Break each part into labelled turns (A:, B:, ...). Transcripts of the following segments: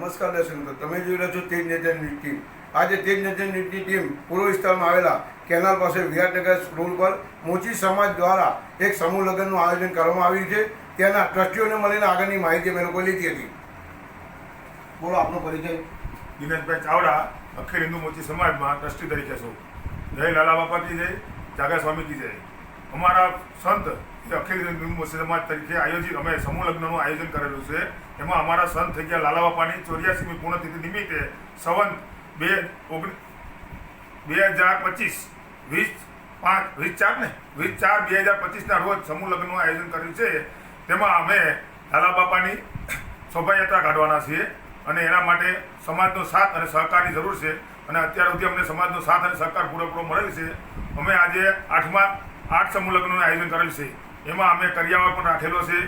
A: નમસ્કાર મિત્રો, તમે જોઈ રહ્યા છો તેજ નજર ન્યૂઝ ટીમ. આજે તેજ ન્યૂઝની ટીમ પૂર્વ વિસ્તારમાં આવેલા કેનાલ પાસે વિરાટનગર રોડ પર મોચી સમાજ દ્વારા એક સમૂહ લગ્નનું આયોજન કરવામાં આવ્યું છે. ત્યાંના ટ્રસ્ટીઓને મળીને આગળની માહિતી અમે લોકો લીધી હતી. બોલો, આપનો પરિચય.
B: દિનેશભાઈ ચાવડા, અખિલ હિન્દુ મોચી સમાજમાં ટ્રસ્ટી તરીકે છું. જય લાલા બાપાજી જય, જાગા સ્વામીજી જય. અમારા સંત અખિલ હિન્દુ સમાજ તરીકે આયોજિત અમે સમૂહ લગ્નનું આયોજન કરેલું છે. એમાં અમારા સંત થઈ ગયા લાલા બાપાની ચોર્યાસીમી પૂર્ણતિથિ નિમિત્તે સંવંત બે ઓગણી બે હજાર પચીસ વીસ પાંચ વીસ ચાર ને? વીસ ચાર બે હજાર પચીસના રોજ સમૂહ લગ્નનું આયોજન કર્યું છે. તેમાં અમે લાલા બાપાની શોભાયાત્રા કાઢવાના છીએ અને એના માટે સમાજનો સાથ અને સહકારની જરૂર છે. અને અત્યાર સુધી અમને સમાજનો સાથ અને સહકાર પૂરેપૂરો મળેલ છે. અમે આજે આઠમા આઠ સમૂહ લગ્નનું આયોજન કરેલ છે. એમાં અમે કરિયાવર પણ રાખેલો છે.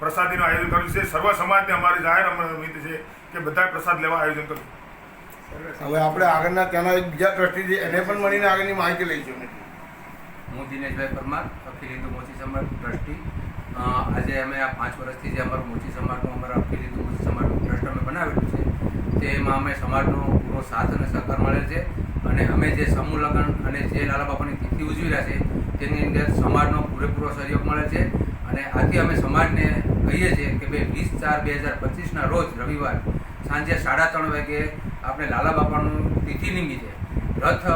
B: પ્રસાદીનું આયોજન કર્યું છે. સર્વ સમાજને અમારી જાહેર અમે વિનંતી છે કે બધા પ્રસાદ લેવા આયોજન કર્યું
A: હવે આપણે આગળના ત્યાંના એક બીજા ટ્રસ્ટી છે એને પણ મળીને આગળની માહિતી લઈશું.
C: હું દિનેશભાઈ પરમાર અખિલ હિન્દુ મોચી સમાજ ટ્રસ્ટી. આજે અમે આ પાંચ વર્ષથી જે અમારું મોચી સમાજનું અમારા અખિલ હિન્દુ મોચી સમાજનું ટ્રસ્ટ અમે બનાવેલું છે. તેમાં અમે સમાજનો પૂરો સાથ અને સહકાર મળેલ છે. અને અમે જે સમૂહ લગ્ન અને જે લાલા બાપાની તિથિ ઉજવી રહ્યા છે, તેની અંદર સમાજનો પૂરેપૂરો સહયોગ મળે છે. અને આથી અમે સમાજને કહીએ છીએ કે ભાઈ, વીસ ચાર બે હજાર પચીસના રોજ રવિવાર સાંજે સાડા ત્રણ વાગે આપણે લાલા બાપાનું તિથિ નિમિત્તે, રથ,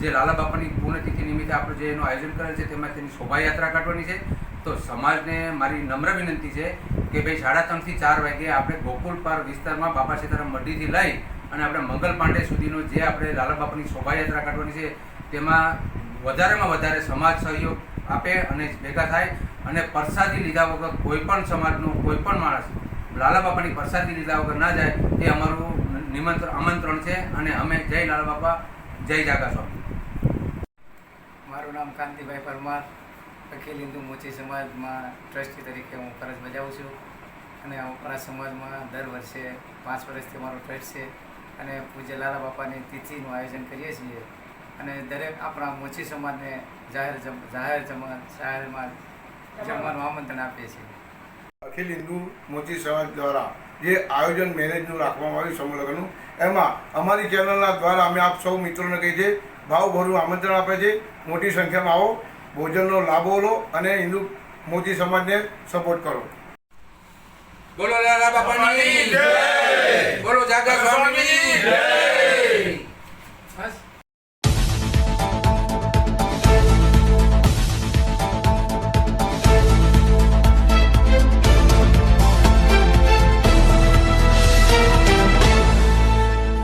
C: જે લાલા બાપાની પૂર્ણતિથિ નિમિત્તે આપણે જે એનું આયોજન કરેલ છે, તેમાં તેની શોભાયાત્રા કાઢવાની છે. તો સમાજને મારી નમ્ર વિનંતી છે કે ભાઈ, સાડા ત્રણથી ચાર વાગે આપણે ગોકુલ પાર વિસ્તારમાં બાબા સીતારામ મઢીથી લઈ અને આપણે મંગલ પાંડે સુધીનો જે આપણે લાલા બાપાની શોભાયાત્રા કાઢવાની છે, તેમાં વધારેમાં વધારે સમાજ સહયોગ આપે અને ભેગા થાય અને પ્રસાદી લીધા વગર કોઈ પણ સમાજનો, કોઈ પણ માણસ લાલા બાપાની પ્રસાદી લીધા વગર ના જાય, તે અમારું નિમંત્રણ આમંત્રણ છે અને અમે જય લાલા બાપા જય જાગા સ્વામી.
D: મારું નામ કાંતિભાઈ પરમાર, અખિલ હિન્દુ મોચી સમાજમાં ટ્રસ્ટી તરીકે હું ફરજ બજાવું છું અને અમારા સમાજમાં દર વર્ષે પાંચ વર્ષથી અમારો ટ્રસ્ટ છે. અને પૂજ્ય લાલા બાપાની તિથિનું આયોજન કરીએ છીએ. અને દરેક આપણા મોચી સમાજને જાહેર જાહેર જાહેરમાં જમવાનું આમંત્રણ આપીએ છીએ.
A: અખિલ હિન્દુ મોચી સમાજ દ્વારા જે આયોજન મેનેજનું રાખવામાં આવ્યું સમૂહ લગ્નનું એમાં અમારી ચેનલના દ્વારા અમે આપ સૌ મિત્રોને કહીએ છીએ ભાવભરું આમંત્રણ આપે છે મોટી સંખ્યામાં આવો ભોજનનો લાભો લો અને હિન્દુ મોચી સમાજને સપોર્ટ કરો.
C: બોલો લાલા બાપાની. બોલો જાગર સ્વામીની જય.